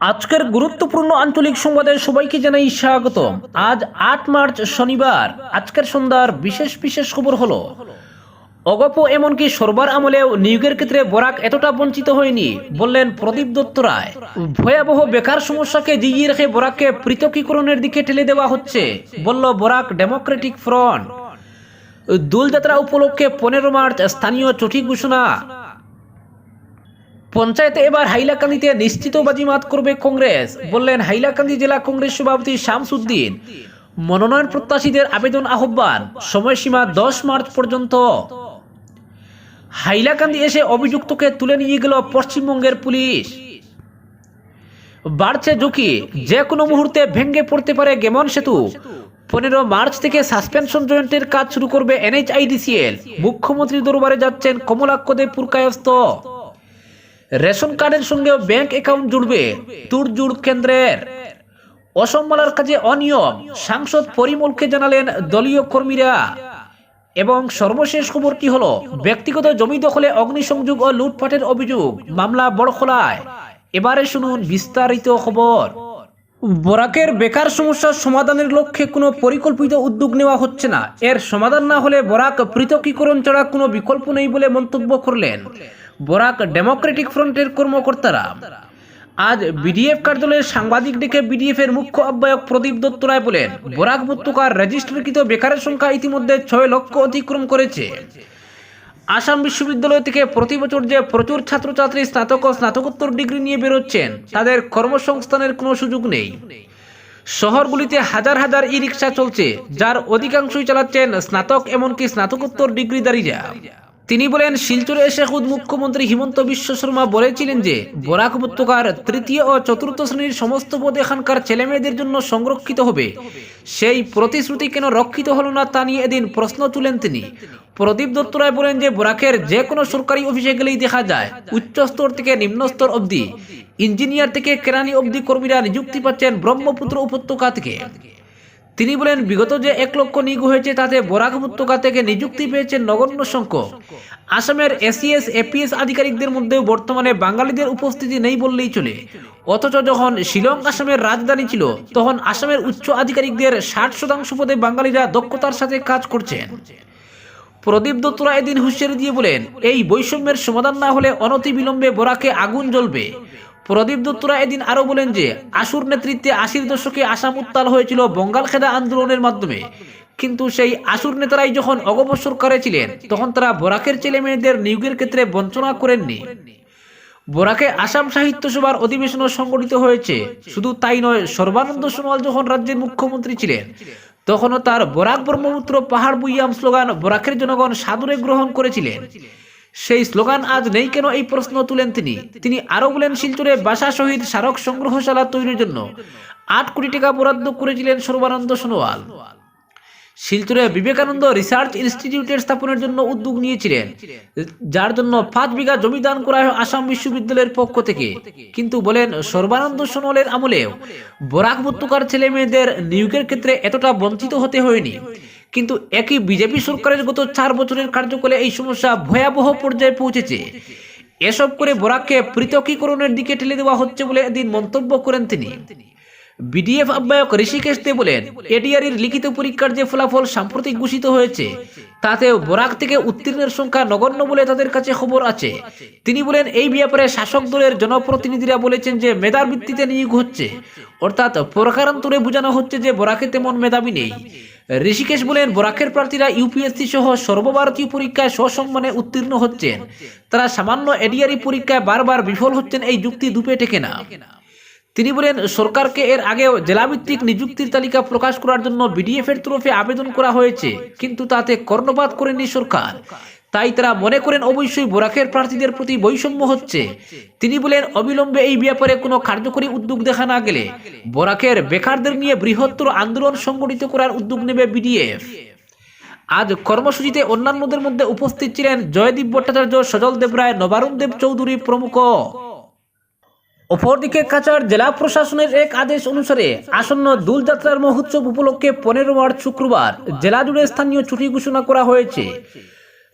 আজকের গুরুত্বপূর্ণ আঞ্চলিক সংবাদে সবাইকে জানাই স্বাগত। আজ আট মার্চ শনিবার। আজকের সন্ধ্যার বিশেষ বিশেষ খবর হলো, অগপ এমনকি সরবার আমলেও নিয়োগের ক্ষেত্রে বরাক এতটা বঞ্চিত হয়নি, বললেন প্রদীপ দত্ত রায়। ভয়াবহ বেকার সমস্যাকে জিগিয়ে রেখে বরাককে পৃথকীকরণের দিকে ঠেলে দেওয়া হচ্ছে, বলল বরাক ডেমোক্রেটিক ফ্রন্ট। দোলযাত্রা উপলক্ষে পনেরো মার্চ স্থানীয় ছুটি ঘোষণা পঞ্চায়েতে এবার হাইলাকান্দিতে নিশ্চিত বাজিমাত করবে কংগ্রেস। বললেন, হাইলাকান্দি জেলা কংগ্রেস সভাপতি শামসুদ্দিন। মনোনয়ন প্রত্যাশীদের আবেদন আহ্বান। সময়সীমা দশ মার্চ পর্যন্ত। হাইলাকান্দি এসে অভিযুক্তকে তুলে নিয়ে গেল পশ্চিমবঙ্গের পুলিশ। বাড়ছে ঝুঁকি। যে কোনো মুহূর্তে ভেঙে পড়তে পারে গেমন সেতু। পনেরো মার্চ থেকে সাসপেনশন জয়েন্টের কাজ শুরু করবে এনএইচআইডিসিএল। মুখ্যমন্ত্রী দরবারে যাচ্ছেন কমলাক্ষ দেব পুরকায়স্ত রেশন কার্ডের সঙ্গে ব্যাংক অ্যাকাউন্ট জুড়বে তুর জুড় কেন্দ্রের অসম্মালার কাজে অনিয়ম, সাংসদ পরিমলকে জানালেন দলীয় কর্মীরা। এবং সর্বশেষ খবরটি হলো? ব্যক্তিগত জমি দখলে অগ্নিসংযোগ ও লুটপাটের অভিযোগ, মামলা বড়খোলায় এবারে শুনুন বিস্তারিত খবর। বরাকের বেকার সমস্যার সমাধানের লক্ষ্যে কোনো পরিকল্পিত উদ্যোগ নেওয়া হচ্ছে না। এর সমাধান না হলে বরাক পৃথকীকরণ ছাড়া কোনো বিকল্প নেই বলে মন্তব্য করলেন বরাক ডেমোক্রেটিক ফ্রন্টের কর্মকর্তারা। আজ বিডিএফ কার্যালয়ে সাংবাদিক ডেকে বিডিএফ এর মুখ্য আহ্বায়ক প্রদীপ দত্ত রায় বলেন, বরাক উপত্যকার রেজিস্ট্রিকৃত বেকারের সংখ্যা ইতিমধ্যে ছয় লক্ষ অতিক্রম করেছে। আসাম বিশ্ববিদ্যালয় থেকে প্রতি বছর যে প্রচুর ছাত্রছাত্রী স্নাতক ও স্নাতকোত্তর ডিগ্রি নিয়ে বেরোচ্ছেন, তাদের কর্মসংস্থানের কোনো সুযোগ নেই। শহরগুলিতে হাজার হাজার ই রিক্সা চলছে, যার অধিকাংশই চালাচ্ছেন স্নাতক এমনকি স্নাতকোত্তর ডিগ্রিধারীরা। তিনি বলেন, শিলচরে এসে খুদ মুখ্যমন্ত্রী হিমন্ত বিশ্ব শর্মা বলেছিলেন যে, বরাক উপত্যকার তৃতীয় ও চতুর্থ শ্রেণির সমস্ত পদ এখানকার ছেলেমেয়েদের জন্য সংরক্ষিত হবে। সেই প্রতিশ্রুতি কেন রক্ষিত হলো না তা নিয়ে এদিন প্রশ্ন তুলেন তিনি। প্রদীপ দত্ত রায় বলেন যে, বরাকের যে কোনো সরকারি অফিসে গেলেই দেখা যায়, উচ্চ স্তর থেকে নিম্ন স্তর অবধি ইঞ্জিনিয়ার থেকে কেরানি অবধি কর্মীরা নিযুক্তি পাচ্ছেন ব্রহ্মপুত্র উপত্যকা থেকে। তিনি বলেন, বিগত যে এক লক্ষ নিয়োগ হয়েছে, তাতে বরাক উপত্যকা থেকে নিযুক্তি পেয়েছেন নগণ্য সংখ্যক। আসামের এসিএস, এপিএস আধিকারিকদের মধ্যেও বর্তমানে বাঙালিদের উপস্থিতি নেই বললেই চলে। অথচ যখন শিলং আসামের রাজধানী ছিল, তখন আসামের উচ্চ আধিকারিকদের ষাট শতাংশ পদে বাঙালিরা দক্ষতার সাথে কাজ করছেন। প্রদীপ দত্তরা এদিন হুঁশিয়ারি দিয়ে বলেন, এই বৈষম্যের সমাধান না হলে অনতি বিলম্বে বরাকে আগুন জ্বলবে। প্রদীপ দত্তরা এদিন আরও বলেন যে আসুর নেতৃত্বে আশির দশকে আসাম উত্তাল হয়েছিল বঙ্গাল খেদা আন্দোলনের মাধ্যমে। কিন্তু সেই আসুর নেতারাই যখন অগবসর করেছিলেন তখন তারা বরাকের ছেলে মেয়েদের নিয়োগের ক্ষেত্রে বঞ্চনা করেননি। বরাকে আসাম সাহিত্য সভার অধিবেশনও সংগঠিত হয়েছে। শুধু তাই নয়, সর্বানন্দ সোনোয়াল যখন রাজ্যের মুখ্যমন্ত্রী ছিলেন, তখনও তার বরাক ব্রহ্মপুত্র পাহাড় বুইয়াম স্লোগান বরাকের জনগণ সাদরে গ্রহণ করেছিলেন। সেই স্লোগান আজ নেই কেন এই প্রশ্ন তুলেন তিনি? তিনি আরও বলেন, শিলচরে বাসা শহীদ স্মারক সংগ্রহশালা তৈরির জন্য আট কোটি টাকা বরাদ্দ করেছিলেন সর্বানন্দ সোনোয়াল। শিলচরে বিবেকানন্দ রিসার্চ ইনস্টিটিউটের স্থাপনের জন্য উদ্যোগ নিয়েছিলেন, যার জন্য পাঁচ বিঘা জমি দান করা হয় আসাম বিশ্ববিদ্যালয়ের পক্ষ থেকে। কিন্তু বলেন, সর্বানন্দ সোনোয়ালের আমলেও বরাক উপত্যকার ছেলে মেয়েদের নিয়োগের ক্ষেত্রে এতটা বঞ্চিত হতে হয়নি। কিন্তু একই বিজেপি সরকারের গত চার বছরের কার্যকালে এই সমস্যা ভয়াবহ পর্যায়ে পৌঁছেছে। এসব করে বরাককে পৃথকীকরণের দিকে ঠেলে দেওয়া হচ্ছে বলে এদিন মন্তব্য করেন তিনি। বিডিএফ আহ্বায়ক ঋষিকেশ দে বলেন, এডিআরির লিখিত পরীক্ষার যে ফলাফল সাম্প্রতিক ঘোষিত হয়েছে তাতে বরাক থেকে উত্তীর্ণের সংখ্যা নগণ্য বলে তাদের কাছে খবর আছে। তিনি বলেন, এই ব্যাপারে শাসক দলের জনপ্রতিনিধিরা বলেছেন যে মেধার ভিত্তিতে নিয়োগ হচ্ছে। অর্থাৎ প্রকারান্তরে বোঝানো হচ্ছে যে বরাকে তেমন মেধাবী নেই। ঋষিকেশ বলেন, বরাকের প্রার্থীরা ইউপিএসসি সহ সর্বভারতীয় পরীক্ষায় সসম্মানে উত্তীর্ণ হচ্ছেন। তারা সামান্য এডিআরি পরীক্ষায় বারবার বিফল হচ্ছেন, এই যুক্তি দুপে টেকে না। তিনি বলেন, সরকারকে এর আগেও জেলাভিত্তিক নিযুক্তির তালিকা প্রকাশ করার জন্য বিডিএফ এর তরফে আবেদন করা হয়েছে, কিন্তু তাতে কর্ণপাত করেনি সরকার। তাই তারা মনে করেন অবশ্যই বোরাকের প্রার্থীদের প্রতি বৈষম্য হচ্ছে। তিনি বলেন, অবিলম্বে এই ব্যাপারে কোনো কার্যকরী উদ্যোগ দেখা না গেলে বোরাকের বেকারদের নিয়ে বৃহত্তর আন্দোলন সংগঠিত করার উদ্যোগ নেবে বিডিএফ। আজ কর্মসূচিতে অন্যান্যদের মধ্যে উপস্থিত ছিলেন জয়দীপ ভট্টাচার্য, সজল দেবরায়, নবারুণ দেব চৌধুরী প্রমুখ। অপরদিকে কাছাড় জেলা প্রশাসনের এক আদেশ অনুসারে আসন্ন দোলযাত্রার মহোৎসব উপলক্ষে পনেরো মার্চ শুক্রবার জেলা জুড়ে স্থানীয় ছুটি ঘোষণা করা হয়েছে।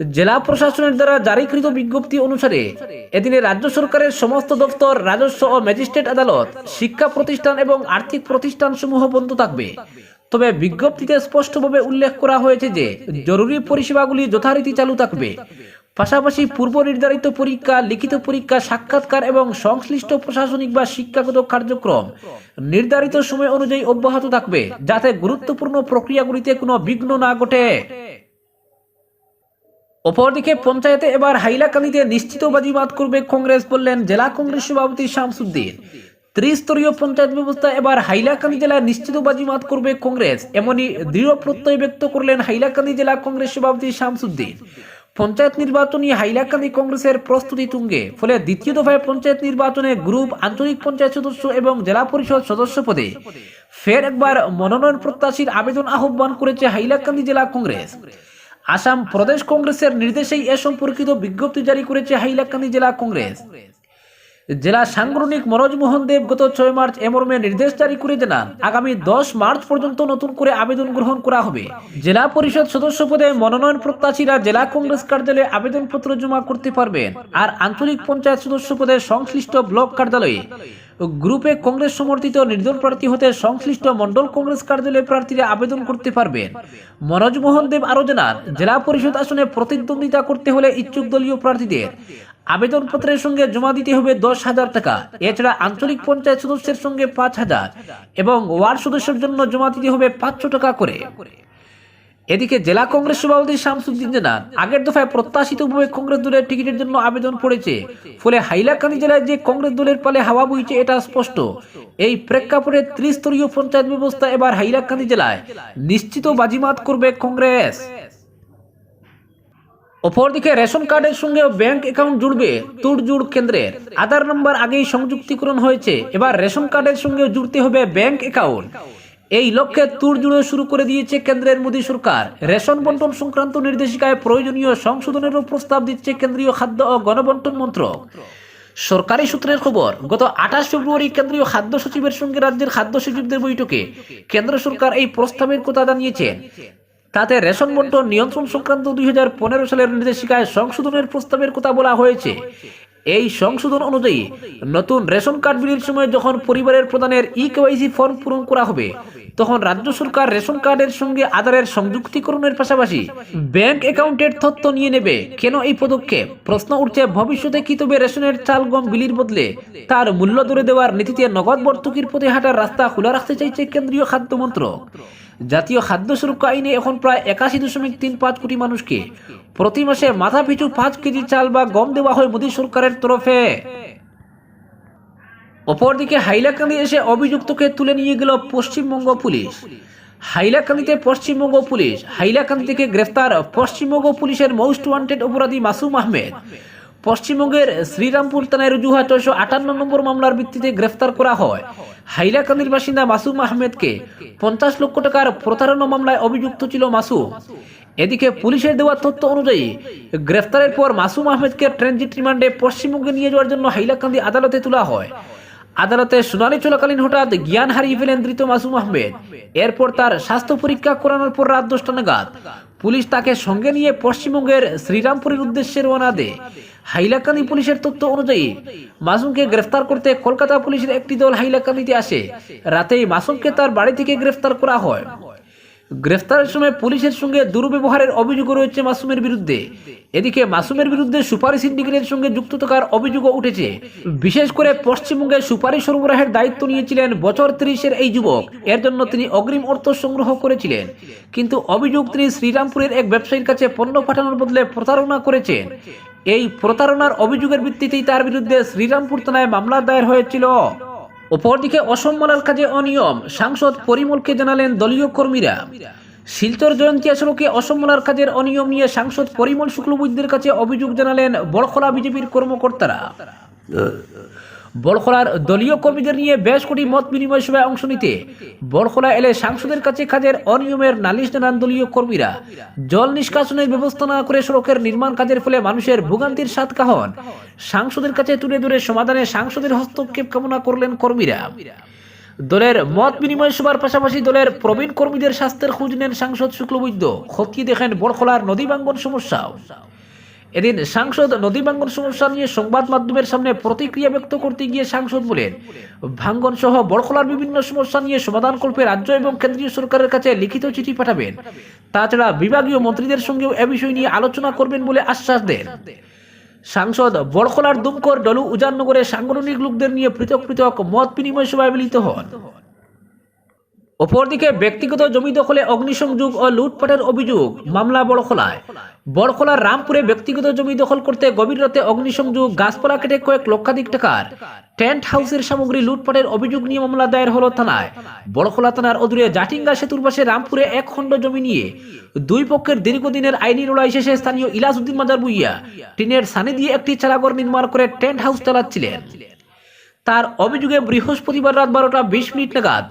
জেলা প্রশাসনের দ্বারা জারিকৃত বিজ্ঞপ্তি অনুসারে এদিনে রাজ্য সরকারের সমস্ত দপ্তর, রাজস্ব ও ম্যাজিস্ট্রেট আদালত, শিক্ষা প্রতিষ্ঠান এবং আর্থিক প্রতিষ্ঠান সমূহ বন্ধ থাকবে। তবে বিজ্ঞপ্তিতে স্পষ্টভাবে উল্লেখ করা হয়েছে যে জরুরি পরিষেবাগুলি যথারীতি চালু থাকবে। পাশাপাশি পূর্ব নির্ধারিত পরীক্ষা, লিখিত পরীক্ষা, সাক্ষাৎকার এবং সংশ্লিষ্ট প্রশাসনিক বা শিক্ষাগত কার্যক্রম নির্ধারিত সময় অনুযায়ী অব্যাহত থাকবে, যাতে গুরুত্বপূর্ণ প্রক্রিয়াগুলিতে কোনো বিঘ্ন না ঘটে। অপরদিকে পঞ্চায়েতে এবার হাইলাকান্দিতে নিশ্চিত বাজিমাত করবে কংগ্রেস বললেন জেলা কংগ্রেস সভাপতি শামসুদ্দিন। ত্রিস্তরীয় পঞ্চায়েত ব্যবস্থা এবার হাইলাকান্দি জেলায় নিশ্চিত বাজিমাত করবে কংগ্রেস, এমনই দৃঢ় প্রত্যয় ব্যক্ত করলেন হাইলাকান্দি জেলা কংগ্রেস সভাপতি শামসুদ্দিন। পঞ্চায়েত নির্বাচনী হাইলাকান্দি কংগ্রেসের প্রস্তুতি তুঙ্গে, ফলে দ্বিতীয় দফায় পঞ্চায়েত নির্বাচনে গ্রুপ, আঞ্চলিক পঞ্চায়েত সদস্য এবং জেলা পরিষদ সদস্য পদে। ফের একবার মনোনয়ন প্রত্যাশীর আবেদন আহ্বান করেছে হাইলাকান্দি জেলা কংগ্রেস। আসাম প্রদেশ কংগ্রেসের নির্দেশেই এ সম্পর্কিত বিজ্ঞপ্তি জারি করেছে হাইলাকান্দি জেলা কংগ্রেস। জেলা সাংগঠনিক মনোজ মোহন দেব গত ছয় মার্চ এ নির্দেশ জারি করে জানান, আগামী দশ মার্চ পর্যন্ত নতুন করে আবেদন গ্রহণ করা হবে। জেলা পরিষদ সদস্য পদে মনোনয়ন প্রত্যাশীরা জেলা কংগ্রেস কার্যালয়ে আবেদনপত্র জমা করতে পারবেন। আর আঞ্চলিক পঞ্চায়েত সদস্য পদে সংশ্লিষ্ট ব্লক কার্যালয়ে গ্রুপে কংগ্রেস সমর্থিত নির্দল প্রার্থী হতে সংশ্লিষ্ট মন্ডল কংগ্রেস কার্যালয়ে প্রার্থীরা আবেদন করতে পারবেন। মনোজ মোহন দেব আরও জানান, জেলা পরিষদ আসনে প্রতিদ্বন্দ্বিতা করতে হলে ইচ্ছুক দলীয় প্রার্থীদের আবেদনপত্রের সঙ্গে জমা দিতে হবে দশ হাজার টাকা। এছাড়া আঞ্চলিক পঞ্চায়েত সদস্যের সঙ্গে পাঁচ হাজার এবং ওয়ার্ড সদস্যের জন্য জমা দিতে হবে পাঁচশো টাকা করে। এদিকে জেলা কংগ্রেস সভাপতি শামসুদ্দিন জানান আগের দফায় প্রত্যাশিতভাবে কংগ্রেস দলের টিকিটের জন্য আবেদন পড়েছে ফলে হাইলাকান্দি জেলায় যে কংগ্রেস দলের পালে হাওয়া বইছে, এটা স্পষ্ট। এই প্রেক্ষাপটে ত্রিস্তরীয় পঞ্চায়েত ব্যবস্থা এবার হাইলাকান্দি জেলায়। নিশ্চিত বাজিমাত করবে কংগ্রেস। অপরদিকে রেশন কার্ডের সঙ্গে ব্যাংক অ্যাকাউন্ট জুড়বে তুড়জুড় কেন্দ্রের। আধার নম্বর আগেই সংযুক্তিকরণ হয়েছে। এবার রেশন কার্ডের সঙ্গে জুড়তে হবে ব্যাংক অ্যাকাউন্ট। এই লক্ষ্যে তুর জুড়ে শুরু করে দিয়েছে কেন্দ্রের মোদী সরকার। রেশন বন্টন সংক্রান্ত নির্দেশিকায় প্রয়োজনীয় সংশোধনেরও প্রস্তাব দিচ্ছে কেন্দ্রীয় খাদ্য ও গণবন্টন মন্ত্রক। সরকারি সূত্রের খবর, গত আঠাশ ফেব্রুয়ারি কেন্দ্রীয় খাদ্য সচিবের সঙ্গে রাজ্যের খাদ্য সচিবদের বৈঠকে কেন্দ্র সরকার এই প্রস্তাবের কথা জানিয়েছেন। তাতে রেশন বন্টন নিয়ন্ত্রণ সংক্রান্ত দুই হাজার পনেরো সালের নির্দেশিকায় সংশোধনের প্রস্তাবের কথা বলা হয়েছে। এই সংশোধন অনুযায়ী, নতুন রেশন কার্ড বিলির সময় যখন পরিবারের প্রদানের ই কেওয়াইসি ফর্ম পূরণ করা হবে, তখন রাজ্য সরকার রেশন কার্ডের সঙ্গে আধারের সংযুক্তিকরণের পাশাপাশি ব্যাংক অ্যাকাউন্টের তথ্য নিয়ে নেবে। কেন এই পদক্ষেপ? প্রশ্ন উঠছে, ভবিষ্যতে কি তবে রেশনের চাল গম বিলির বদলে তার মূল্য ধরে দেওয়ার নীতিতে নগদ ভর্তুকির পথে হাঁটার রাস্তা খোলা রাখতে চাইছে কেন্দ্রীয় খাদ্য মন্ত্রক? জাতীয় খাদ্য সুরক্ষা আইনে এখন প্রায় একাশি দশমিক তিন পাঁচ কোটি মানুষকে প্রতি মাসে মাথা পিছু পাঁচ কেজি চাল বা গম দেওয়া হয় মোদী সরকারের তরফে। অপরদিকে হাইলাকান্দি এসে অভিযুক্তকে তুলে নিয়ে গেল পশ্চিমবঙ্গ পুলিশ। হাইলাকান্দিতে পশ্চিমবঙ্গ পুলিশ। হাইলাকান্দি থেকে গ্রেফতার পশ্চিমবঙ্গ পুলিশের মোস্ট ওয়ান্টেড অপরাধী মাসুম আহমেদ। পশ্চিমবঙ্গের শ্রীরামপুর থানায় রুজু হয় ছয়শো আটান্ন নম্বর মামলার ভিত্তিতে গ্রেফতার করা হয়। হাইলাকান্দির বাসিন্দা মাসুম আহমেদকে পঞ্চাশ লক্ষ টাকার প্রতারণা মামলায় অভিযুক্ত ছিল মাসুম। এদিকে পুলিশের দেওয়া তথ্য অনুযায়ী গ্রেফতারের পর মাসুম আহমেদকে ট্রানজিট রিমান্ডে পশ্চিমবঙ্গে নিয়ে যাওয়ার জন্য হাইলাকান্দি আদালতে তোলা হয়। আদালতে শুনানি চলাকালীন হঠাৎ জ্ঞান হারিয়ে ফেলেন ধৃত মাসুম আহমেদ। এরপর তার স্বাস্থ্য পরীক্ষা করানোর পর রাত দশটা নাগাদ পুলিশ তাকে সঙ্গে নিয়ে পশ্চিমবঙ্গের শ্রীরামপুরের উদ্দেশ্যে রওনা দেয়। হাইলাকান্দি পুলিশের তথ্য অনুযায়ী, মাসুমকে গ্রেফতার করতে কলকাতা পুলিশের একটি দল হাইলাকান্দিতে আসে। রাতেই মাসুমকে তার বাড়ি থেকে গ্রেফতার করা হয়। গ্রেফতারের সময় পুলিশের সঙ্গে দুর্ব্যবহারের অভিযোগ রয়েছে মাসুমের বিরুদ্ধে। এদিকে মাসুমের বিরুদ্ধে সুপারি সিন্ডিকেটের সঙ্গে যুক্ত থাকার অভিযোগও উঠেছে। বিশেষ করে পশ্চিমবঙ্গে সুপারি সরবরাহের দায়িত্ব নিয়েছিলেন বছর ত্রিশের এই যুবক। এর জন্য তিনি অগ্রিম অর্থ সংগ্রহ করেছিলেন। কিন্তু অভিযোগ তিনি শ্রীরামপুরের এক ব্যবসায়ীর কাছে পণ্য পাঠানোর বদলে প্রতারণা করেছেন। এই প্রতারণার অভিযোগের ভিত্তিতেই তার বিরুদ্ধে শ্রীরামপুর থানায় মামলা দায়ের হয়েছিল। অপরদিকে অসম্মানের কাজে অনিয়ম। সাংসদ পরিমলকে জানালেন দলীয় কর্মীরা। শিলচর জয়ন্তী আসলকে অসম মালার কাজের অনিয়ম নিয়ে সাংসদ পরিমল শুক্লবৈদ্যের কাছে অভিযোগ জানালেন বড়খলা বিজেপির কর্মকর্তারা। বড়খলার দলীয় কর্মীদের নিয়ে বেশ কোটি মত বিনিময় সভায় অংশ নিতে বড়খলা এলে সাংসদের কাছে কাজের অনিয়মের নালিশ জানান দলীয় কর্মীরা। জল নিষ্কাশনের ব্যবস্থা না করে সড়কের নির্মাণ কাজের ফলে মানুষের ভোগান্তির সাত কাহন। সাংসদের কাছে তুলে ধরে সমাধানে সাংসদের হস্তক্ষেপ কামনা করলেন কর্মীরা। দলের মত বিনিময় সভার পাশাপাশি দলের প্রবীণ কর্মীদের স্বাস্থ্যের খোঁজ নেন সাংসদ শুক্লবৈদ্য। খতিয়ে দেখেন বড়খলার নদী ভাঙ্গন সমস্যাও। এদিন সাংসদ নদী ভাঙ্গন সমস্যা নিয়ে সংবাদ মাধ্যমের সামনে প্রতিক্রিয়া ব্যক্ত করতে গিয়ে সাংসদ বলেন ভাঙ্গন সহ বড়খলার বিভিন্ন সমস্যা নিয়ে সমাধান কল্পে রাজ্য এবং কেন্দ্রীয় সরকারের কাছে লিখিত চিঠি পাঠাবেন। তাছাড়া বিভাগীয় মন্ত্রীদের সঙ্গেও এ বিষয় নিয়ে আলোচনা করবেন বলে আশ্বাস দেন। সাংসদ বড়খলার দুমকর ডলু উজাননগরে সাংগঠনিক লোকদের নিয়ে পৃথক পৃথক মত বিনিময় সভায় মিলিত হন। অপরদিকে ব্যক্তিগত জমি দখলে অগ্নিসংযোগ ও লুটপাটের অভিযোগ, মামলা বড়খোলায় বড়খলার রামপুরে ব্যক্তিগত জমি দখল করতে গভীর রাতে অগ্নিসংযোগ, গাছপালা কেটে কয়েক লক্ষাধিক টাকার টেন্ট হাউসের সামগ্রী লুটপাটের অভিযোগ নিয়ে মামলা দায়ের হল থানায়। বড়খোলা থানার অদূরে জাটিঙ্গা সেতুর পাশে রামপুরে এক খণ্ড জমি নিয়ে দুই পক্ষের দীর্ঘদিনের আইনি লড়াই শেষে স্থানীয় ইলাসউদ্দিন মাজার বুইয়া টিনের সানি দিয়ে একটি চালাঘর নির্মাণ করে টেন্ট হাউস চালাচ্ছিলেন। তার অভিযোগে বৃহস্পতিবার রাত বারোটা বিশ মিনিট নাগাদ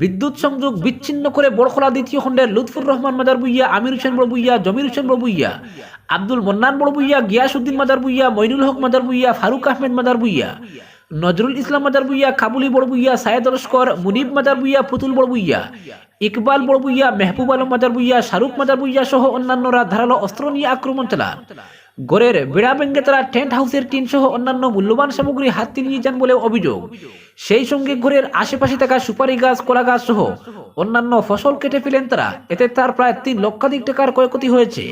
বিদ্যুৎ সংযোগ বিচ্ছিন্ন করে বড়খলা দ্বিতীয় খণ্ডের লুৎফুর রহমান মাদার বুইয়া, আমির হোসেন বড় বুইয়া, জমির হোসেন বড় বুইয়া, আব্দুল মন্নান বড় বুইয়া, গিয়াসউদ্দিন মাদার বুইয়া মইনুল হক মাদার বুইয়া, ফারুক আহমেদ মাদার বুইয়া, নজরুল ইসলাম মাদার বুইয়া, কাবুলি বড় বুইয়া, সায়েদ লস্কর মুনিব মাদার বুইয়া, পুতুল বড় বুইয়া, ইকবাল বড় বুইয়া, মেহবুব আলম মাদার বুইয়া, শাহরুখ মাদার বুইয়া সহ অন্যান্যরা ধারালো অস্ত্র নিয়ে আক্রমণ চালান। গড়ের বেড়া তারা টেন্ট হাউসের টিন সহ অন্যান্য মূল্যবান সামগ্রী হাতে নিয়ে যান বলে অভিযোগ। সেই সঙ্গে ঘরের আশেপাশে থাকা সুপারি গাছ, কলা গাছ সহ অন্যান্য ফসল কেটে ফেলেন তারা। এতে তার প্রায় তিন লক্ষাধিক টাকার ক্ষয়ক্ষতি হয়েছে।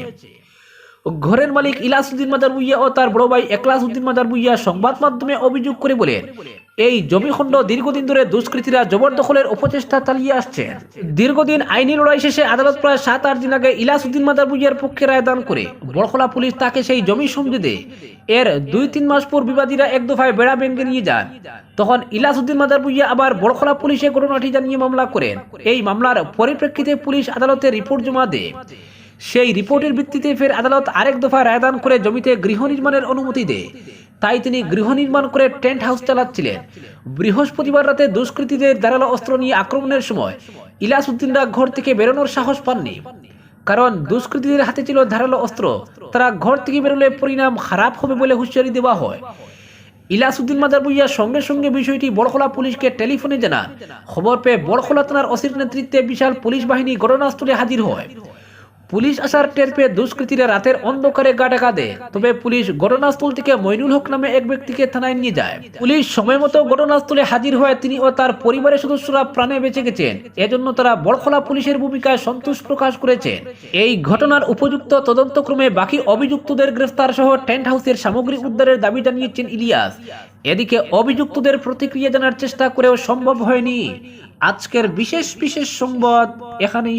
ঘরের মালিক ইলাসউদ্দিন মাদার বুইয়া ও তার বড় ভাই একলাসউদ্দিন মাদার বুইয়া সংবাদ মাধ্যমে অভিযোগ করে বলেন, এই জমিখণ্ড দীর্ঘদিন ধরে দুষ্কৃতীরা জবরদখলের উপচেষ্টা চালিয়ে আসছে। দীর্ঘদিন আইনি লড়াই শেষে আদালত প্রায় সাত, আট দিন আগে ইলাসউদ্দিন মাদার বুইয়ার পক্ষে রায়দান করে বড়খলা পুলিশ তাকে সেই জমি সমঝে দেয়। এর দুই, তিন মাস পর বিবাদীরা এক দফায় বেড়া ভেঙে নিয়ে যান। তখন ইলাসউদ্দিন মাদার বুইয়া আবার বড়খলা পুলিশে ঘটনাটি জানিয়ে মামলা করেন। এই মামলার পরিপ্রেক্ষিতে পুলিশ আদালতে রিপোর্ট জমা দেয়। সেই রিপোর্টের ভিত্তিতে ফের আদালত আরেক দফা রায়দান করে জমিতে গৃহ নির্মাণের অনুমতি দেয়। তাই তিনি গৃহ নির্মাণ করে টেন্ট হাউস চালাচ্ছিলেন। বৃহস্পতিবার রাতে দুষ্কৃতীদের ধারালো অস্ত্র নিয়ে আক্রমণের সময় ইলাসউদ্দিনরা ঘর থেকে বেরোনোর সাহস পাননি। কারণ দুষ্কৃতীদের হাতে ছিল ধারালো অস্ত্র। তারা ঘর থেকে বেরোলে পরিণাম খারাপ হবে বলে হুঁশিয়ারি দেওয়া হয়। ইলাসউদ্দিন মাদার বুইয়া সঙ্গে সঙ্গে বিষয়টি বড়খলা পুলিশকে টেলিফোনে জানান। খবর পেয়ে বড়খলা থানার অসির নেতৃত্বে বিশাল পুলিশ বাহিনী ঘটনাস্থলে হাজির হয়। পুলিশ আসার টের পেয়ে দুষ্কৃতীরা রাতের অন্ধকারে গা ডাকা দেয়। তবে পুলিশ ঘটনাস্থল থেকে মইনুল হক নামে এক ব্যক্তিকে থানায় নিয়ে যায়। পুলিশ সময় মতো ঘটনাস্থলে হাজির হয়ে তিনি ও তার পরিবারের সদস্যরা প্রাণে বেঁচে গেছেন। এজন্য তারা বড়খলা পুলিশের ভূমিকায় সন্তোষ প্রকাশ করেছেন। এই ঘটনার উপযুক্ত তদন্তক্রমে বাকি অভিযুক্তদের গ্রেফতার সহ টেন্ট হাউসের সামগ্রী উদ্ধারের দাবি জানিয়েছেন ইলিয়াস। এদিকে অভিযুক্তদের প্রতিক্রিয়া জানার চেষ্টা করেও সম্ভব হয়নি। আজকের বিশেষ বিশেষ সংবাদ এখানেই